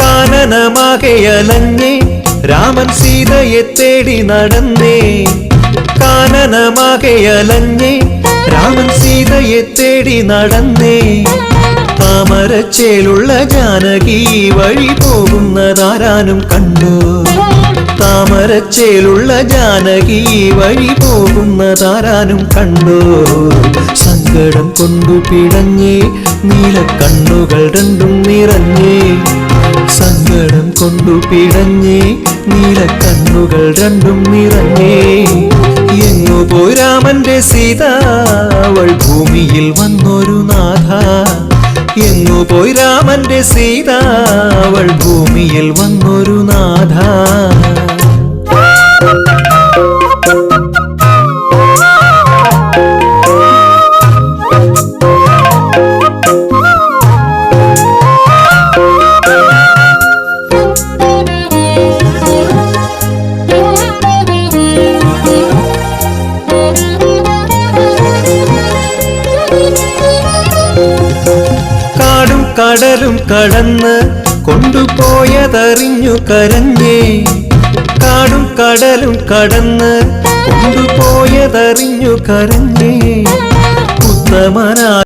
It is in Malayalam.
കാനനമാകയലഞ്ഞേ രാമൻ സീതയെ തേടി നടന്നേ. കാനനമാകയലഞ്ഞേ രാമൻ സീതയെ തേടി നടന്നേ. താമരച്ചേലുള്ള ജാനകി വഴി പോകുന്നതാരാനും കണ്ടു. താമരച്ചേലുള്ള ജാനകി വഴി പോകുന്നതാരാനും കണ്ടു. സങ്കടം കൊണ്ടു പിടഞ്ഞേ നീലക്കണ്ണുകൾ രണ്ടും നിറഞ്ഞേ. കൊണ്ടു പിടഞ്ഞേ നീലക്കണ്ണുകൾ രണ്ടും നിറഞ്ഞേ. എങ്ങു പോയി രാമന്റെ സീത അവൾ ഭൂമിയിൽ വന്നൊരു നാഥ. എങ്ങു പോയി രാമന്റെ സീത അവൾ കടലും കടന്ന് കൊണ്ടുപോയതറിഞ്ഞു കരഞ്ഞേ. കാടും കടലും കടന്ന് കൊണ്ടുപോയതറിഞ്ഞു കരഞ്ഞേ. ഉത്തമനാ